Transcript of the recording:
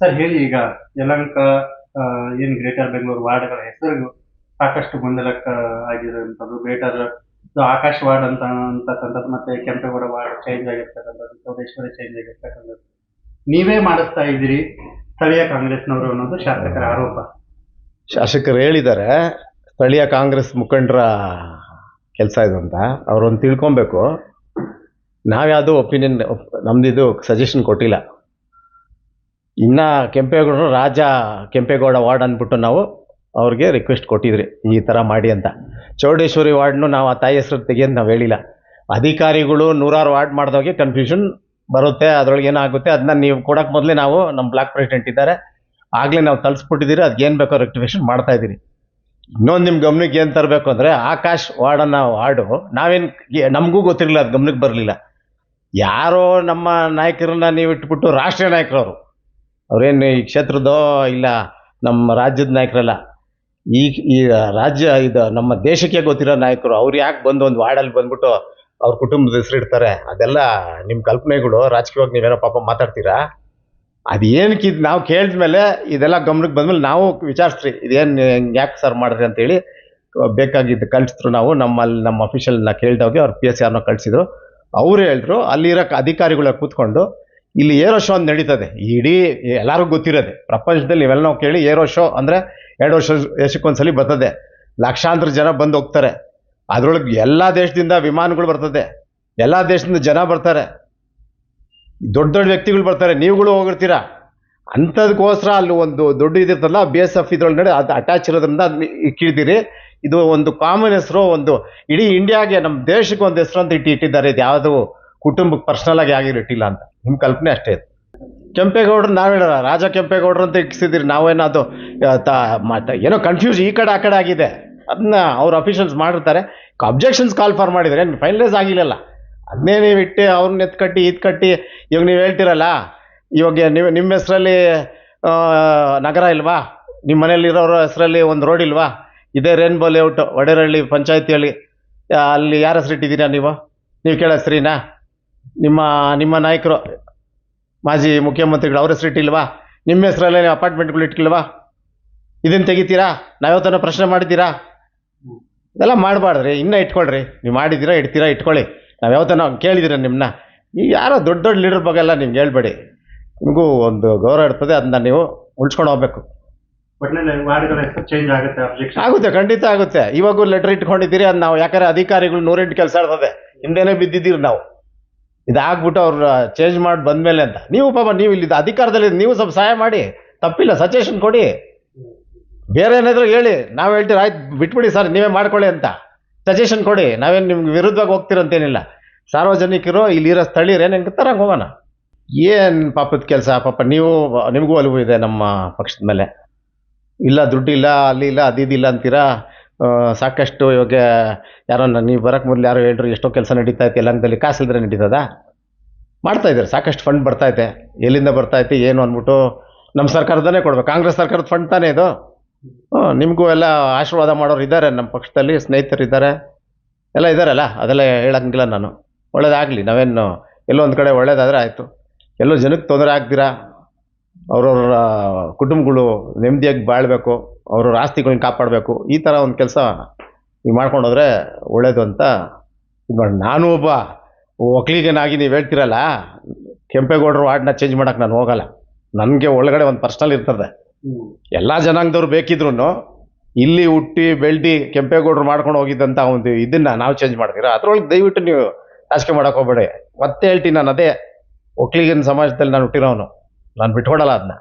Sir, ಹೇಳಿ ಈಗ, ಯಲಂಕ ಏನ್ ಗ್ರೇಟರ್ ಬೆಂಗಳೂರು ವಾರ್ಡ್ಗಳ ಹೆಸರು ಸಾಕಷ್ಟು ಗೊಂದಲಕ್ಕ ಆಗಿರುವಂತದ್ದು ಗ್ರೇಟರ್ ಆಕಾಶ್ ವಾರ್ಡ್ ಅಂತ, ಅಂತಕ್ಕಂಥದ್ದು ಮತ್ತೆ ಕೆಂಪೇಗೌಡ ವಾರ್ಡ್ ಚೇಂಜ್ ಆಗಿರ್ತಕ್ಕಂಥದ್ದು, ಚೌಡೇಶ್ವರಿ ಚೇಂಜ್ ಆಗಿರ್ತಕ್ಕಂಥದ್ದು. ನೀವೇ ಮಾಡಿಸ್ತಾ ಇದ್ದೀರಿ, ಸ್ಥಳೀಯ ಕಾಂಗ್ರೆಸ್ನವರು ಅನ್ನೋದು ಶಾಸಕರ ಆರೋಪ. ಶಾಸಕರು ಹೇಳಿದ್ದಾರೆ, ಸ್ಥಳೀಯ ಕಾಂಗ್ರೆಸ್ ಮುಖಂಡರ ಕೆಲಸ ಇದು ಅಂತ. ಅವ್ರೊಂದು ತಿಳ್ಕೊಬೇಕು. ನಾವ್ಯಾವುದು ಒಪಿನಿಯನ್ ನಮ್ದಿದು ಸಜೆಷನ್ ಕೊಟ್ಟಿಲ್ಲ. ಇನ್ನು ಕೆಂಪೇಗೌಡರು ರಾಜ ಕೆಂಪೇಗೌಡ ವಾರ್ಡ್ ಅಂದ್ಬಿಟ್ಟು ನಾವು ಅವ್ರಿಗೆ ರಿಕ್ವೆಸ್ಟ್ ಕೊಟ್ಟಿದ್ರಿ, ಈ ಥರ ಮಾಡಿ ಅಂತ. ಚೌಡೇಶ್ವರಿ ವಾರ್ಡ್ನು ನಾವು ಆ ತಾಯಿ ಹೆಸರು ತೆಗೆಯೋದು ನಾವು ಹೇಳಿಲ್ಲ. ಅಧಿಕಾರಿಗಳು ನೂರಾರು ವಾರ್ಡ್ ಮಾಡಿದವ್ರಿಗೆ ಕನ್ಫ್ಯೂಷನ್ ಬರುತ್ತೆ, ಅದರೊಳಗೆ ಏನಾಗುತ್ತೆ ಅದನ್ನ ನೀವು ಕೊಡೋಕೆ ಮೊದಲೇ ನಾವು ನಮ್ಮ ಬ್ಲಾಕ್ ಪ್ರೆಸಿಡೆಂಟ್ ಇದ್ದಾರೆ. ಆಗಲೇ ನಾವು ತಲ್ಸ್ಬಿಟ್ಟಿದ್ದೀರಿ ಏನು ಬೇಕೋ ರೆಕ್ಟಿಫಿಕೇಷನ್ ಮಾಡ್ತಾ ಇದ್ದೀರಿ ಇನ್ನೊಂದು ನಿಮ್ಮ ಗಮನಕ್ಕೆ ಏನು ತರಬೇಕು ಅಂದರೆ ಆಕಾಶ್ ವಾರ್ಡನ್ನ ವಾರ್ಡು, ನಾವೇನು ನಮಗೂ ಗೊತ್ತಿರಲಿಲ್ಲ, ಅದು ಗಮನಕ್ಕೆ ಬರಲಿಲ್ಲ. ಯಾರೋ ನಮ್ಮ ನಾಯಕರನ್ನ ನೀವು ಇಟ್ಬಿಟ್ಟು ರಾಷ್ಟ್ರೀಯ ನಾಯಕರು ಅವರು ಅವ್ರೇನು ಈ ಕ್ಷೇತ್ರದೋ ಇಲ್ಲ ನಮ್ಮ ರಾಜ್ಯದ ನಾಯಕರಲ್ಲ. ಈ ಈ ರಾಜ್ಯ, ಇದು ನಮ್ಮ ದೇಶಕ್ಕೆ ಗೊತ್ತಿರೋ ನಾಯಕರು, ಅವ್ರು ಯಾಕೆ ಬಂದು ಒಂದು ವಾರ್ಡಲ್ಲಿ ಬಂದ್ಬಿಟ್ಟು ಅವ್ರ ಕುಟುಂಬದ ಹೆಸರಿಡ್ತಾರೆ ಅದೆಲ್ಲ ನಿಮ್ಮ ಕಲ್ಪನೆಗಳು, ರಾಜಕೀಯವಾಗಿ ನೀವೇನೋ ಪಾಪ ಮಾತಾಡ್ತೀರಾ? ಅದು ಏನಕ್ಕೆ ಇದು ನಾವು ಕೇಳಿದ್ಮೇಲೆ ಇದೆಲ್ಲ ಗಮನಕ್ಕೆ ಬಂದ್ಮೇಲೆ ನಾವು ವಿಚಾರಿಸ್ರಿ ಇದೇನು ಯಾಕೆ ಸರ್ ಮಾಡಿದ್ರಿ ಅಂತೇಳಿ ಬೇಕಾಗಿದ್ದು ಕಳಿಸಿದ್ರು ನಾವು. ನಮ್ಮಲ್ಲಿ ನಮ್ಮ ಅಫಿಷಿಯಲ್ನ ಕೇಳಿದವಾಗೆ ಅವ್ರು ಪಿ ಎಸ್ ಆರ್ನ ಕಳಿಸಿದ್ರು. ಅವರು ಹೇಳಿದ್ರು, ಅಲ್ಲಿರೋ ಅಧಿಕಾರಿಗಳ ಕೂತ್ಕೊಂಡು ಇಲ್ಲಿ ಏರೋ ಶೋ ಅಂತ ನಡೀತದೆ. ಇಡೀ ಎಲ್ಲರಿಗೂ ಗೊತ್ತಿರೋದೆ. ಪ್ರಪಂಚದಲ್ಲಿ ಇವೆಲ್ಲ ನಾವು ಕೇಳಿ ಏರೋ ಶೋ ಅಂದರೆ ಎರಡು ವರ್ಷ ವರ್ಷಕ್ಕೊಂದ್ಸಲಿ ಬರ್ತದೆ. ಲಕ್ಷಾಂತರ ಜನ ಬಂದು ಹೋಗ್ತಾರೆ. ಅದರೊಳಗೆ ಎಲ್ಲ ದೇಶದಿಂದ ವಿಮಾನಗಳು ಬರ್ತದೆ. ಎಲ್ಲ ದೇಶದಿಂದ ಜನ ಬರ್ತಾರೆ. ದೊಡ್ಡ ದೊಡ್ಡ ವ್ಯಕ್ತಿಗಳು ಬರ್ತಾರೆ. ನೀವುಗಳು ಹೋಗಿರ್ತೀರಾ? ಅಂಥದಕ್ಕೋಸ್ಕರ ಅಲ್ಲಿ ಒಂದು ದೊಡ್ಡ ಇದಿರ್ತಲ್ಲ ಬಿ ಎಸ್ ಎಫ್ ಇದ್ರೊಳಗಡೆ ಅದು ಅಟ್ಯಾಚ್ ಇರೋದ್ರಿಂದ ಅದನ್ನ ಇಕ್ಕಿದ್ದೀರಿ ಇದು ಒಂದು ಕಾಮನ್ ಹೆಸರು, ಒಂದು ಇಡೀ ಇಂಡಿಯಾಗೆ ನಮ್ಮ ದೇಶಕ್ಕೆ ಒಂದು ಹೆಸರು ಅಂತ ಇಟ್ಟು ಇಟ್ಟಿದ್ದಾರೆ. ಇದು ಯಾವುದು ಕುಟುಂಬಕ್ಕೆ ಪರ್ಸನಲ್ ಆಗಿ ಆಗಿರೋ ಇಟ್ಟಿಲ್ಲ ಅಂತ. ನಿಮ್ಮ ಕಲ್ಪನೆ ಅಷ್ಟೇ ಇತ್ತು ಕೆಂಪೇಗೌಡರು ನಾವು ಹೇಳೋಣ ರಾಜ ಕೆಂಪೇಗೌಡರು ಅಂತ ಇಟ್ಟಿಸಿದ್ರಿ ನಾವೇನೋ ಅದು ಏನೋ ಕನ್ಫ್ಯೂಸ್ ಈ ಕಡೆ ಆ ಕಡೆ ಆಗಿದೆ. ಅದನ್ನ ಅವ್ರ ಅಫಿಷಿಯಲ್ಸ್ ಮಾಡಿರ್ತಾರೆ. ಅಬ್ಜೆಕ್ಷನ್ಸ್ ಕಾಲ್ ಫಾರ್ ಮಾಡಿದರೆ ಫೈನಲೈಸ್ ಆಗಿಲ್ಲಲ್ಲ. ಅದನ್ನೇ ನೀವು ಇಟ್ಟು ಅವ್ರನ್ನ ಎತ್ತು ಕಟ್ಟಿ ಇದು ಕಟ್ಟಿ, ಇವಾಗ ನೀವು ಹೇಳ್ತಿರಲ್ಲ, ಇವಾಗ ನೀವು ನಿಮ್ಮ ಹೆಸರಲ್ಲಿ ನಗರ ಇಲ್ವಾ? ನಿಮ್ಮ ಮನೇಲಿರೋರ ಹೆಸರಲ್ಲಿ ಒಂದು ರೋಡ್ ಇಲ್ವಾ? ಇದೇ ರೇನ್ಬೋ ಲೇಔಟ್ ಒಡೆರಹಳ್ಳಿ ಪಂಚಾಯತಿಯಲ್ಲಿ ಅಲ್ಲಿ ಯಾರ ಹೆಸರಿಟ್ಟಿದ್ದೀರಾ ನೀವು? ನೀವು ಕೇಳೋ ಹೆಸರಿನಾ? ನಿಮ್ಮ ನಿಮ್ಮ ನಾಯಕರು ಮಾಜಿ ಮುಖ್ಯಮಂತ್ರಿಗಳು ಅವ್ರ ಹೆಸರು ಇಟ್ಟಿಲ್ವಾ? ನಿಮ್ಮ ಹೆಸರಲ್ಲೇ ನೀವು ಅಪಾರ್ಟ್ಮೆಂಟ್ಗಳು ಇಟ್ಟಿಲ್ವಾ ಇದನ್ನು ತೆಗಿತೀರಾ? ನಾವ್ಯಾವತ್ತನ ಪ್ರಶ್ನೆ ಮಾಡಿದ್ದೀರಾ? ಇದೆಲ್ಲ ಮಾಡಬಾರ್ದ್ರಿ ಇನ್ನೂ ಇಟ್ಕೊಳ್ರಿ. ನೀವು ಮಾಡಿದ್ದೀರಾ ಇಡ್ತೀರಾ ಇಟ್ಕೊಳ್ಳಿ. ನಾವು ಯಾವತ್ತನ ಕೇಳಿದ್ದೀರ ನಿಮ್ಮನ್ನ ನೀವು ಯಾರೋ ದೊಡ್ಡ ದೊಡ್ಡ ಲೀಡರ್ ಬಗ್ಗೆ ಎಲ್ಲ ನಿಮ್ಗೆ ಹೇಳ್ಬೇಡಿ. ನಿಮಗೂ ಒಂದು ಗೌರವ ಇರ್ತದೆ ಅದನ್ನ ನೀವು ಉಳ್ಸ್ಕೊಂಡು ಹೋಗ್ಬೇಕು. ಆಗುತ್ತೆ ಖಂಡಿತ ಆಗುತ್ತೆ. ಇವಾಗೂ ಲೆಟರ್ ಇಟ್ಕೊಂಡಿದ್ದೀರಿ ಅದು ನಾವು ಯಾಕಂದ್ರೆ ಅಧಿಕಾರಿಗಳು ನೂರೆಂಟು ಕೆಲಸ ಇರ್ತದೆ ಹಿಂದೆನೇ ಬಿದ್ದಿದ್ದೀರಿ ನಾವು. ಇದಾಗ್ಬಿಟ್ಟು ಅವ್ರು ಚೇಂಜ್ ಮಾಡಿ ಬಂದಮೇಲೆ ಅಂತ. ನೀವು ಪಾಪ ನೀವು ಇಲ್ಲಿ ಅಧಿಕಾರದಲ್ಲಿ ನೀವು ಸ್ವಲ್ಪ ಸಹಾಯ ಮಾಡಿ. ತಪ್ಪಿಲ್ಲ ಸಜೆಷನ್ ಕೊಡಿ. ಬೇರೆ ಏನಾದರೂ ಹೇಳಿ. ನಾವು ಹೇಳ್ತೀವಿ, ಆಯ್ತು, ಬಿಟ್ಬಿಡಿ ಸರ್, ನೀವೇ ಮಾಡ್ಕೊಳ್ಳಿ ಅಂತ. ಸಜೆಷನ್ ಕೊಡಿ. ನಾವೇನು ನಿಮ್ಗೆ ವಿರುದ್ಧವಾಗಿ ಹೋಗ್ತಿರಂತೇನಿಲ್ಲ. ಸಾರ್ವಜನಿಕರು ಇಲ್ಲಿರೋ ಸ್ಥಳೀಯರು ಏನು ಹೆಂಗೆ ತರಂಗೆ ಹೋಗೋಣ? ಏನು ಪಾಪದ ಕೆಲಸ? ಪಾಪ ನೀವು, ನಿಮಗೂ ಅರಿವು ಇದೆ ನಮ್ಮ ಪಕ್ಷದ ಮೇಲೆ. ಇಲ್ಲ, ದುಡ್ಡಿಲ್ಲ, ಅಲ್ಲಿ ಇಲ್ಲ ಅದಿದಿಲ್ಲ ಅಂತೀರಾ? ಸಾಕಷ್ಟು ಇವಾಗ ಯಾರೋ ನೀವು ಬರೋಕ್ಕೆ ಮೊದಲು ಯಾರೋ ಹೇಳ್ರು ಎಷ್ಟೋ ಕೆಲಸ ನಡೀತಾ ಐತೆ ಯಲಹಂಕದಲ್ಲಿ ಕಾಸು ಇಲ್ಲದ್ರೆ ನಡೀತದ? ಮಾಡ್ತಾ ಇದ್ದಾರೆ, ಸಾಕಷ್ಟು ಫಂಡ್ ಬರ್ತಾ ಇದೆ. ಎಲ್ಲಿಂದ ಬರ್ತಾ ಐತೆ ಏನು ಅಂದ್ಬಿಟ್ಟು ನಮ್ಮ ಸರ್ಕಾರದನೇ ಕೊಡ್ಬೇಕು. ಕಾಂಗ್ರೆಸ್ ಸರ್ಕಾರದ ಫಂಡ್ ತಾನೇ ಇದು? ನಿಮಗೂ ಎಲ್ಲ ಆಶೀರ್ವಾದ ಮಾಡೋರು ಇದ್ದಾರೆ ನಮ್ಮ ಪಕ್ಷದಲ್ಲಿ ಸ್ನೇಹಿತರು ಇದ್ದಾರೆ. ಎಲ್ಲ ಇದ್ದಾರಲ್ಲ, ಅದೆಲ್ಲ ಹೇಳೋಂಗಿಲ್ಲ ನಾನು. ಒಳ್ಳೇದಾಗಲಿ, ನಾವೇನು ಎಲ್ಲೋ ಒಂದು ಕಡೆ ಒಳ್ಳೇದಾದರೆ ಆಯಿತು. ಎಲ್ಲೋ ಜನಕ್ಕೆ ತೊಂದರೆ ಆಗ್ದಿರಾ? ಅವ್ರವ್ರ ಕುಟುಂಬಗಳು ನೆಮ್ಮದಿಯಾಗಿ ಬಾಳಬೇಕು. ಅವ್ರವ್ರ ಆಸ್ತಿಗಳನ್ನ ಕಾಪಾಡಬೇಕು. ಈ ಥರ ಒಂದು ಕೆಲಸ ನೀವು ಮಾಡ್ಕೊಂಡು ಹೋದರೆ ಒಳ್ಳೇದು ಅಂತ ಇದು ಮಾಡಿ ನಾನು ಒಬ್ಬ ಒಕ್ಕಲಿಗನಾಗಿ ನೀವು ಹೇಳ್ತಿರಲ್ಲ ಕೆಂಪೇಗೌಡರು ವಾರ್ಡ್ನ ಚೇಂಜ್ ಮಾಡೋಕ್ಕೆ ನಾನು ಹೋಗಲ್ಲ. ನನಗೆ ಒಳಗಡೆ ಒಂದು ಪರ್ಸ್ನಲ್ ಇರ್ತದೆ. ಎಲ್ಲ ಜನಾಂಗದವ್ರು ಬೇಕಿದ್ರು ಇಲ್ಲಿ ಹುಟ್ಟಿ ಬೆಳ್ದಿ ಕೆಂಪೇಗೌಡರು ಮಾಡ್ಕೊಂಡು ಹೋಗಿದ್ದಂಥ ಒಂದು ಇದನ್ನು ನಾವು ಚೇಂಜ್ ಮಾಡ್ತೀರಾ ಅದರೊಳಗೆ ದಯವಿಟ್ಟು ನೀವು ರಾಜಕೀಯ ಮಾಡೋಕ್ಕೆ ಹೋಗ್ಬೇಡಿ. ಮತ್ತೆ ಹೇಳ್ತೀನಿ ನಾನು ಅದೇ ಒಕ್ಕಲಿಗನ ಸಮಾಜದಲ್ಲಿ ನಾನು ಹುಟ್ಟಿರೋನು. ನಾನು ಬಿಟ್ಕೊಡಲ್ಲ ಅದನ್ನ